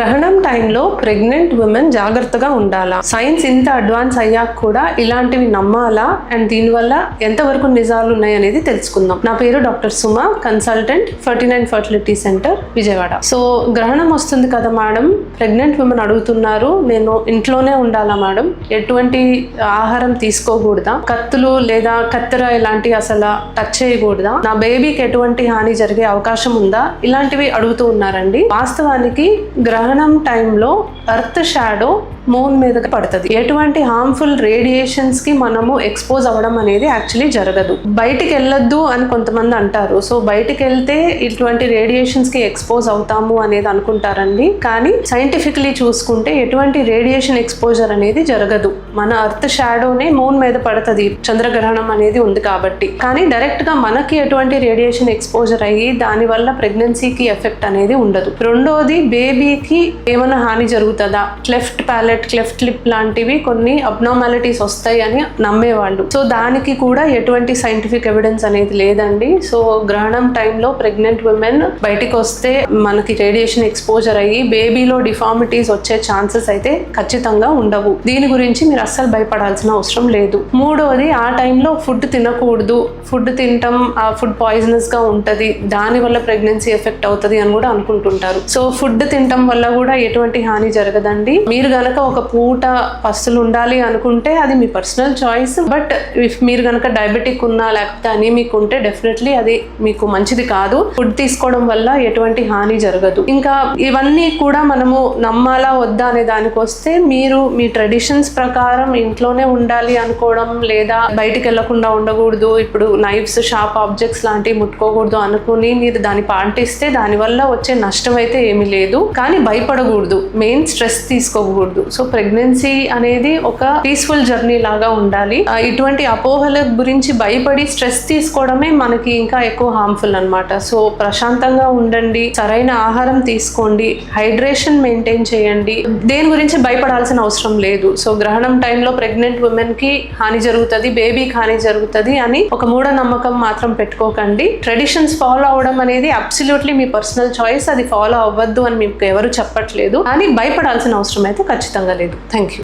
గ్రహణం టైంలో pregnant women జాగ్రత్తగా ఉండాలా? సైన్స్ ఇంత అడ్వాన్స్ అయ్యాక కూడా ఇలాంటివి నమ్మాలా? అండ్ దీనివల్ల ఎంతవరకు నిజాలు ఉన్నాయనేది తెలుసుకుందాం. నా పేరు doctor Suma consultant forty nine fertility centre Vijayawada. So గ్రహణం వస్తుంది కదా మేడం? ప్రెగ్నెంట్ ఉమెన్ అడుగుతున్నారు నేను ఇంట్లోనే ఉండాలా మేడం? ఎటువంటి ఆహారం తీసుకోకూడదా? కత్తులు లేదా కత్తెర ఇలాంటివి అసలు టచ్ చేయకూడదా? నా బేబీకి ఎటువంటి హాని జరిగే అవకాశం ఉందా? ఇలాంటివి అడుగుతూ ఉన్నారండి. వాస్తవానికి గ్రహణం గ్రహణం టైంలో ఎర్త్ షాడో మూన్ మీద పడుతుంది. ఎటువంటి హార్మ్ఫుల్ రేడియేషన్స్కి మనము ఎక్స్పోజ్ అవ్వడం అనేది యాక్చువల్లీ జరగదు. బయటికి వెళ్ళొద్దు అని కొంతమంది అంటారు. సో బయటికి వెళ్తే ఇటువంటి రేడియేషన్స్కి ఎక్స్పోజ్ అవుతాము అనేది అనుకుంటారండి. కానీ సైంటిఫికలీ చూసుకుంటే ఎటువంటి రేడియేషన్ ఎక్స్పోజర్ అనేది జరగదు. మన అర్త్ షాడోనే మూన్ మీద పడుతుంది. చంద్రగ్రహణం అనేది ఉంది కాబట్టి. కానీ డైరెక్ట్గా మనకి ఎటువంటి రేడియేషన్ ఎక్స్పోజర్ అయ్యి దానివల్ల ప్రెగ్నెన్సీకి ఎఫెక్ట్ అనేది ఉండదు. రెండోది బేబీకి ఏమైనా హాని జరుగుతుందా? క్లెఫ్ట్ పాలెట్ క్లెఫ్ట్ లిప్ లాంటివి కొన్ని అబ్నార్మాలిటీస్ వస్తాయి అని నమ్మేవాళ్ళు. సో దానికి కూడా ఎటువంటి సైంటిఫిక్ ఎవిడెన్స్ అనేది లేదండి. సో గ్రహణం టైంలో ప్రెగ్నెంట్ ఉమెన్ బయటికి వస్తే మనకి రేడియేషన్ ఎక్స్పోజర్ అయ్యి బేబీలో డిఫార్మిటీస్ వచ్చే ఛాన్సెస్ అయితే ఖచ్చితంగా ఉండవు. దీని గురించి మీరు అస్సలు భయపడాల్సిన అవసరం లేదు. మూడవది ఆ టైంలో ఫుడ్ తినకూడదు. ఫుడ్ తినటం ఆ ఫుడ్ పాయిజనస్గా దానివల్ల దాని ప్రెగ్నెన్సీ ఎఫెక్ట్ అవుతుంది అని కూడా అనుకుంటుంటారు. సో ఫుడ్ తినటం వల్ల కూడా ఎటువంటి హాని జరగదండి. మీరు గనక ఒక పూట పస్తులు ఉండాలి అనుకుంటే అది మీ పర్సనల్ చాయిస్. బట్ ఇఫ్ మీరు కనుక డయాబెటిక్ ఉన్నా లేకపోతే అనీమిక్ ఉంటే డెఫినెట్లీ అది మీకు మంచిది కాదు. ఫుడ్ తీసుకోవడం వల్ల ఎటువంటి హాని జరగదు. ఇంకా ఇవన్నీ కూడా మనము నమ్మాలా వద్దా అనే దానికి వస్తే మీరు మీ ట్రెడిషన్స్ ప్రకారం ఇంట్లోనే ఉండాలి అనుకోవడం లేదా బయటికి వెళ్ళకుండా ఉండకూడదు. ఇప్పుడు నైఫ్స్ షార్ప్ ఆబ్జెక్ట్స్ లాంటివి ముట్టుకోకూడదు అనుకుని మీరు దాన్ని పాటిస్తే దానివల్ల వచ్చే నష్టం అయితే ఏమీ లేదు. కానీ భయపడకూడదు. మెయిన్ స్ట్రెస్ తీసుకోకూడదు. సో ప్రెగ్నెన్సీ అనేది ఒక పీస్ఫుల్ జర్నీ లాగా ఉండాలి. ఇటువంటి అపోహల గురించి భయపడి స్ట్రెస్ తీసుకోవడమే మనకి ఇంకా ఎక్కువ హార్మ్ఫుల్ అనమాట సో ప్రశాంతంగా ఉండండి సరైన ఆహారం తీసుకోండి హైడ్రేషన్ మెయింటైన్ చేయండి. దేని గురించి భయపడాల్సిన అవసరం లేదు. సో గ్రహణం టైంలో ప్రెగ్నెంట్ ఉమెన్కి హాని జరుగుతుంది బేబీకి హాని జరుగుతుంది అని ఒక మూఢనమ్మకం మాత్రం పెట్టుకోకండి. ట్రెడిషన్స్ ఫాలో అవడం అనేది అబ్సల్యూట్లీ మీ పర్సనల్ చాయిస్ అది ఫాలో అవ్వద్దు అని మీకు ఎవరు చెప్పట్లేదు. కానీ భయపడాల్సిన అవసరం అయితే ఖచ్చితంగా सांगायला थँक्यू